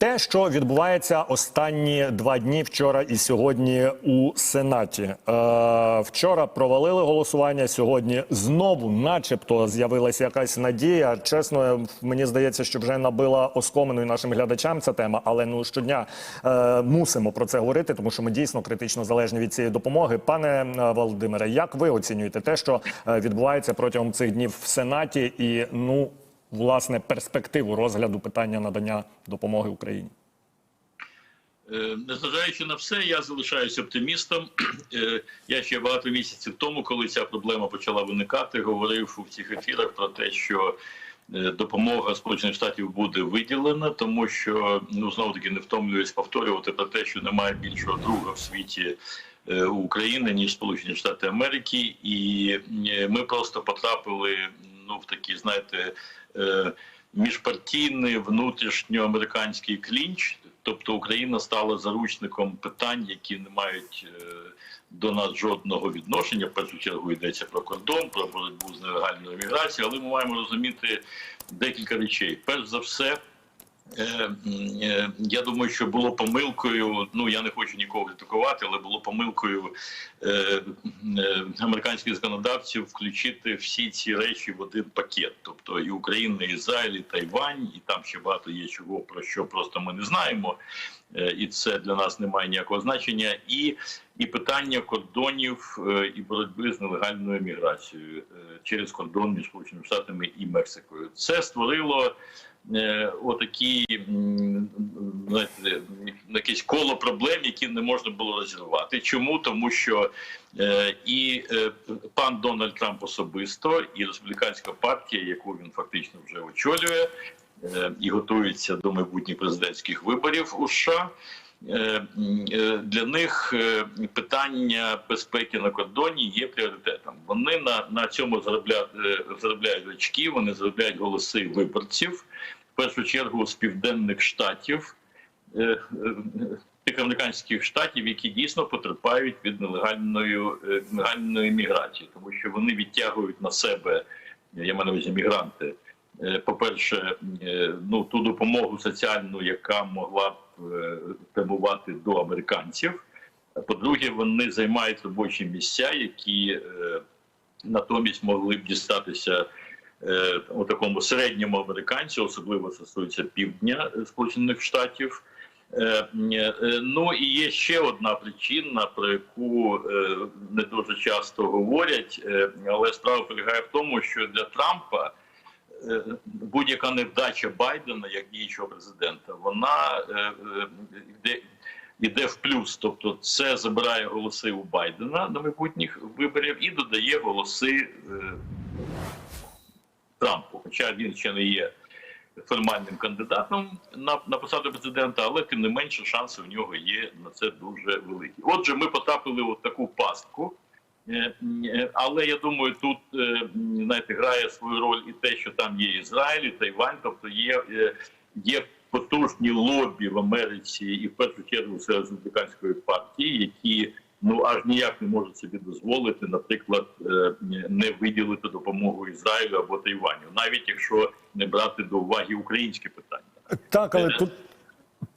Те, що відбувається останні два дні вчора і сьогодні у Сенаті. Е, вчора провалили голосування. Сьогодні знову, начебто, з'явилася якась надія. Чесно, мені здається, що вже набила оскомину і нашим глядачам ця тема. Але ну щодня е, мусимо про це говорити, тому що ми дійсно критично залежні від цієї допомоги. Пане е, Володимире, як ви оцінюєте те, що е, відбувається протягом цих днів в Сенаті, і ну власне перспективу розгляду питання надання допомоги Україні? Е, Незважаючи на все, я залишаюся оптимістом. Е, Я ще багато місяців тому, коли ця проблема почала виникати, говорив у всіх ефірах про те, що е, допомога Сполучених Штатів буде виділена, тому що ну знову таки не втомлююсь повторювати про те, що немає більшого друга в світі України ніж Сполучені Штати Америки, і ми просто потрапили ну в такі, знаєте. Е, Міжпартійний внутрішньоамериканський клінч, тобто Україна стала заручником питань, які не мають е, до нас жодного відношення. В першу чергу йдеться про кордон, про боротьбу з нелегальною міграцією, але ми маємо розуміти декілька речей. Перш за все, Я думаю, що було помилкою. Ну я не хочу нікого критикувати, але було помилкою е, е, американських законодавців включити всі ці речі в один пакет. Тобто і Україна, і Ізраїль, і Тайвань, і там ще багато є чого про що просто ми не знаємо, Е, і це для нас не має ніякого значення. І і питання кордонів е, і боротьби з нелегальною міграцією е, через кордон між Сполученими Штатами і Мексикою. Це створило е, отакі м, знаєте, якесь коло проблем, які не можна було розірвати. Чому? Тому що е, і е, пан Дональд Трамп особисто, і республіканська партія, яку він фактично вже очолює, е, і готується до майбутніх президентських виборів у США. Е, е, Для них е, питання безпеки на кордоні є пріоритетом. Вони на, на цьому заробляють, е, заробляють очки, вони заробляють голоси виборців першу чергу з південних штатів, е, е, тих американських штатів, які дійсно потерпають від нелегальної, е, нелегальної міграції, тому що вони відтягують на себе, я маю на увазі мігранти. е, По-перше, е, ну ту допомогу соціальну, яка могла б прямувати до американців. По-друге, вони займають робочі місця, які натомість могли б дістатися у такому середньому американцю, особливо стосується півдня е, Сполучених Штатів. Е, е, Ну і є ще одна причина, про яку е, не дуже часто говорять, е, але справа полягає в тому, що для Трампа е, будь-яка невдача Байдена як діючого президента, вона е, е, йде, йде в плюс. Тобто, це забирає голоси у Байдена на майбутніх виборів і додає голоси е, Трампу. Хоча він ще не є формальним кандидатом на, на посаду президента, але тим не менше шанси у нього є на це дуже великі. Отже, ми потрапили в таку пастку. Е, е, Але я думаю, тут е, знаєте, грає свою роль і те, що там є Ізраїль, і Тайвань, тобто є, є потужні лобі в Америці і в першу чергу серед республіканської партії, які ну аж ніяк не можуть собі дозволити, наприклад, е, не виділити допомогу Ізраїлю або Тайваню, навіть якщо не брати до уваги українське питання. Так, але тут.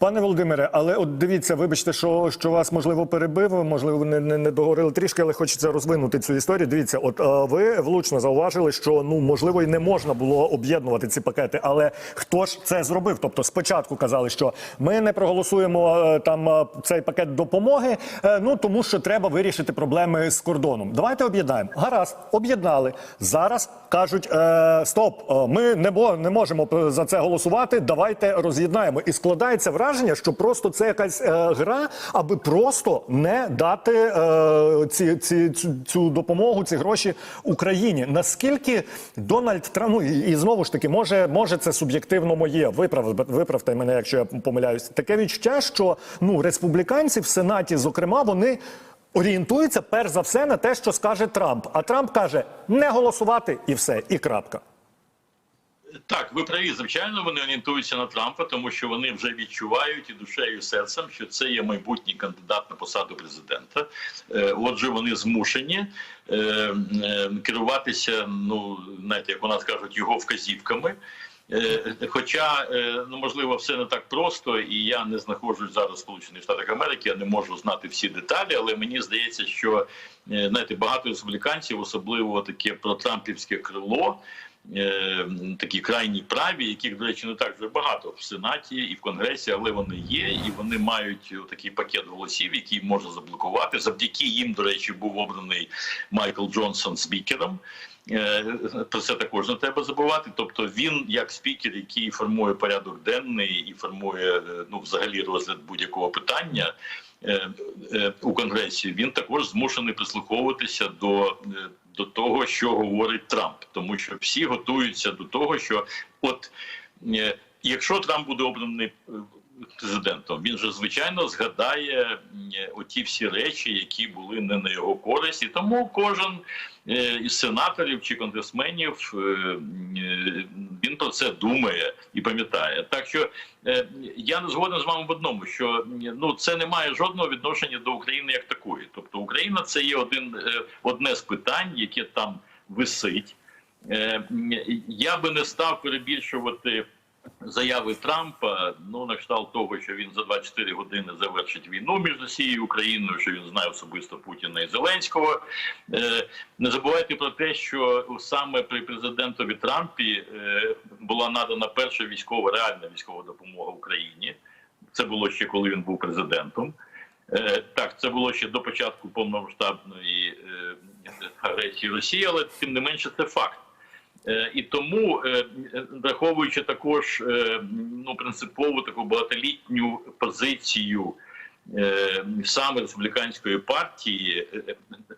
Пане Володимире, але от дивіться, вибачте, що, що вас можливо перебив, можливо, не, не, не договорили трішки, але хочеться розвинути цю історію. Дивіться, от е, ви влучно зауважили, що ну можливо і не можна було об'єднувати ці пакети, але хто ж це зробив? Тобто, спочатку казали, що ми не проголосуємо е, там е, цей пакет допомоги, ну тому що треба вирішити проблеми з кордоном. Давайте об'єднаємо. Гаразд, об'єднали. Зараз кажуть: е, стоп, ми не, не можемо за це голосувати. Давайте роз'єднаємо. І складається враження, що просто це якась е, гра, аби просто не дати е, ці, ці, цю, цю допомогу, ці гроші Україні. Наскільки Дональд Трамп, ну, і, і знову ж таки, може, може це суб'єктивно моє. Виправ, виправте мене, якщо я помиляюсь. Таке відчуття, що ну республіканці в Сенаті, зокрема, вони. Орієнтуються перш за все на те, що скаже Трамп. А Трамп каже не голосувати і все, і крапка. Так, ви праві, звичайно, вони орієнтуються на Трампа, тому що вони вже відчувають і душею і серцем, що це є майбутній кандидат на посаду президента. Е, Отже, вони змушені е, е, керуватися, ну знаєте, як у нас кажуть, його вказівками. Хоча, ну можливо, все не так просто, і я не знаходжусь зараз в Сполучених Штатах Америки, я не можу знати всі деталі, але мені здається, що знаєте, багато республіканців, особливо таке протрампівське крило, е, такі крайні праві, яких, до речі, не так вже багато в Сенаті і в Конгресі, але вони є, і вони мають такий пакет голосів, який можна заблокувати. Завдяки їм, до речі, був обраний Майкл Джонсон спікером. Е, Про це також не треба забувати. Тобто він, як спікер, який формує порядок денний і формує е, ну, взагалі розгляд будь-якого питання у конгресі, він також змушений прислуховуватися до, е, до того, що говорить Трамп, тому що всі готуються до того, що от е, якщо Трамп буде обраний. Президентом він же звичайно згадає оті всі речі, які були не на його користь, і тому кожен е, із сенаторів чи конгресменів е, він про це думає і пам'ятає. Так що е, я не згоден з вами в одному, що ну це не має жодного відношення до України як такої. Тобто Україна це є один одне з питань, яке там висить. Я би не став перебільшувати. Заяви Трампа, ну на кшталт того, що він за 24 години завершить війну між Росією і Україною, що він знає особисто Путіна і Зеленського. Е, не забувайте про те, що саме при президентові Трампі е, була надана перша військова реальна військова допомога Україні. Це було ще коли він був президентом. Е, так, це було ще до початку повномасштабної агресії Росії, але тим не менше це факт. Е, І тому, е, враховуючи також е, ну, принципову таку багатолітню позицію саме республіканської партії,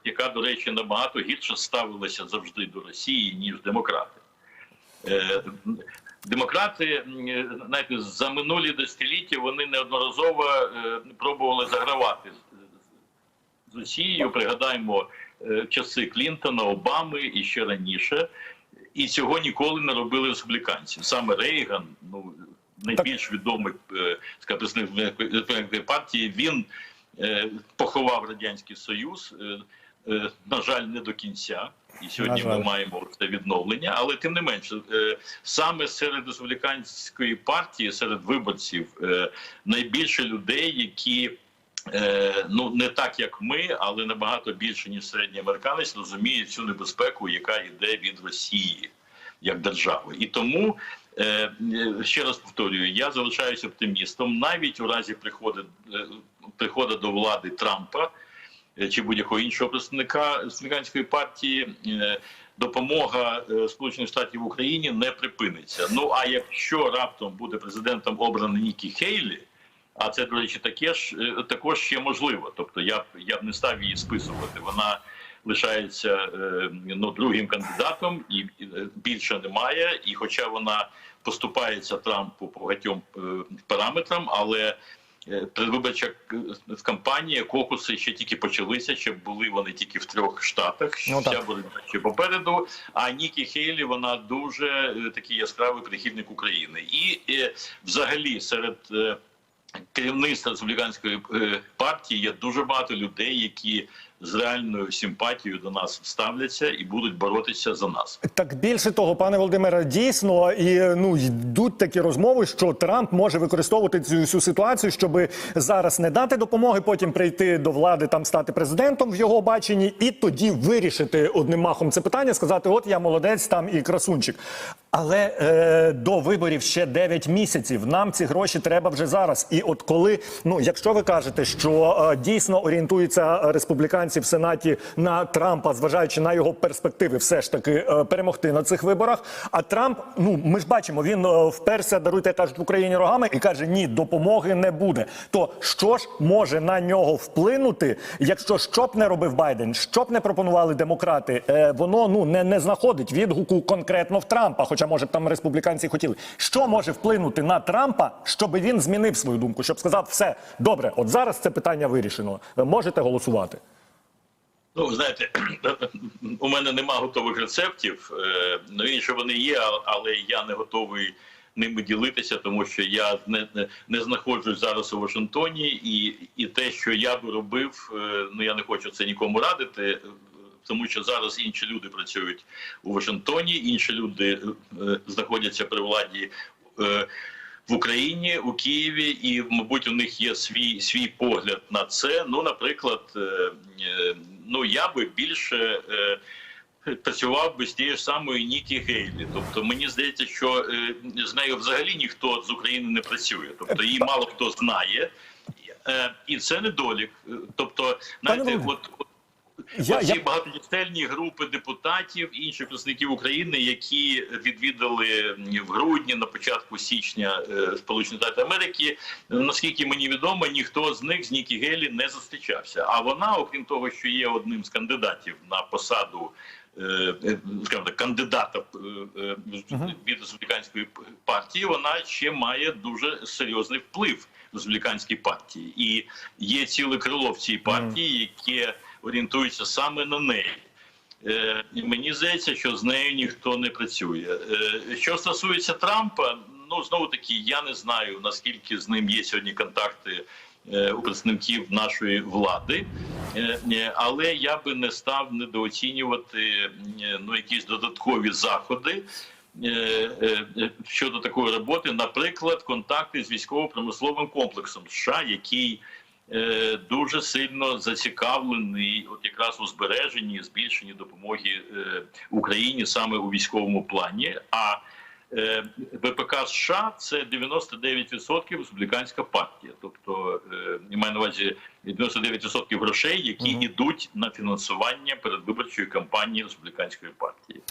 яка, до речі, набагато гірше ставилася завжди до Росії, ніж демократи. Демократи, знаєте, за минулі десятиліття вони неодноразово пробували загравати з- Росією. Пригадаємо часи Клінтона, Обами і ще раніше. І цього ніколи не робили республіканці. Саме Рейган, ну найбільш відомий е, представник партії, він е, поховав радянський союз. е, е, На жаль, не до кінця, і сьогодні ми маємо це відновлення. Але тим не менше, е, саме серед республіканської партії, серед виборців, е, найбільше людей, які Е, ну не так як ми, але набагато більше ніж середній американець розуміє цю небезпеку, яка йде від Росії як держави, і тому е, е, ще раз повторюю, я залишаюся оптимістом навіть у разі приходу, е, приходу до влади Трампа е, чи будь-якого іншого представника республіканської партії. е, Допомога е, Сполучених Штатів Україні не припиниться. Ну а якщо раптом буде президентом обраний Нікі Хейлі, а це, до речі, таке ж е, також ще можливо. Тобто я б я б не став її списувати. Вона лишається е, ну, другим кандидатом і е, більше немає. І хоча вона поступається Трампу по багатьом параметрам, але Предвиборча кампанія, кокуси ще тільки почалися, ще були вони тільки в трьох штатах. Ну, Вся боротьба ще попереду. А Нікі Хейлі вона дуже такий яскравий прихильник України. І взагалі серед керівництва республіканської е, партії є дуже багато людей, які з реальною симпатією до нас ставляться і будуть боротися за нас. Так більше того, пане Володимире, дійсно і ну йдуть такі розмови, що Трамп може використовувати цю всю ситуацію, щоб зараз не дати допомоги, потім прийти до влади, там стати президентом в його баченні, і тоді вирішити одним махом це питання, сказати: от я молодець там і красунчик. Але е, до виборів ще 9 місяців. Нам ці гроші треба вже зараз. І от коли, ну якщо ви кажете, що е, дійсно орієнтуються республіканці в сенаті на Трампа, зважаючи на його перспективи, все ж таки е, перемогти на цих виборах. А Трамп, ну ми ж бачимо, він е, вперся, даруйте кажуть в Україні рогами і каже: ні, допомоги не буде. То що ж може на нього вплинути, якщо що б не робив Байден, що б не пропонували демократи, е, воно ну не, не знаходить відгуку конкретно в Трампа, хоча може б там республіканці хотіли. Що може вплинути на Трампа, щоб він змінив свою думку, щоб сказав, все добре, от зараз це питання вирішено. Ви можете голосувати. Ну, знаєте, у мене нема готових рецептів. Е, Ну, інше вони є, але я не готовий ними ділитися, тому що я не, не, знаходжусь зараз у Вашингтоні, і, і те, що я би робив, е, ну я не хочу це нікому радити. тому що зараз інші люди працюють у Вашингтоні, інші люди е, знаходяться при владі. В Україні, у Києві, і мабуть, у них є свій свій погляд на це. Ну, наприклад, е, е, ну я би більше е, працював би з тією ж самою Нікі Гейлі. Тобто мені здається, що з нею взагалі ніхто з України не працює. Тобто її мало хто знає, і це недолік. Тобто, знаєте, от. Я, Оці я, багаточисельні групи депутатів, інших представників України, які відвідали в грудні на початку січня е, Сполучені Штати Америки. Наскільки мені відомо, ніхто з них з Нікі Гелі не зустрічався. А вона, окрім того, що є одним з кандидатів на посаду. е, е, Скажімо так, кандидата від республіканської партії, вона ще має дуже серйозний вплив в республіканській партії, і є ціле крило в цій партії, яке орієнтується саме на неї. Е, і мені здається, що з нею ніхто не працює. Е, що стосується Трампа, ну знову таки, я не знаю наскільки з ним є сьогодні контакти е, у представників нашої влади, але я би не став недооцінювати ну якісь додаткові заходи. Щодо такої роботи, наприклад, контакти з військово-промисловим комплексом США, який дуже сильно зацікавлений, от якраз у збереженні збільшенні допомоги е, Україні саме у військовому плані. А е, ВПК США це 99% республіканська партія, тобто е, я маю на увазі 99% грошей, які йдуть на фінансування передвиборчої кампанії республіканської партії.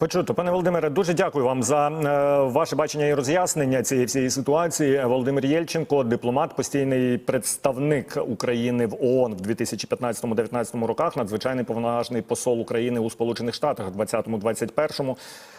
Почуто, пане Володимире, дуже дякую вам за е, ваше бачення і роз'яснення цієї всієї ситуації. Володимир Єльченко, дипломат, постійний представник України в ООН в 2015-2019 роках, надзвичайний повноважний посол України у Сполучених Штатах в 2020-2021.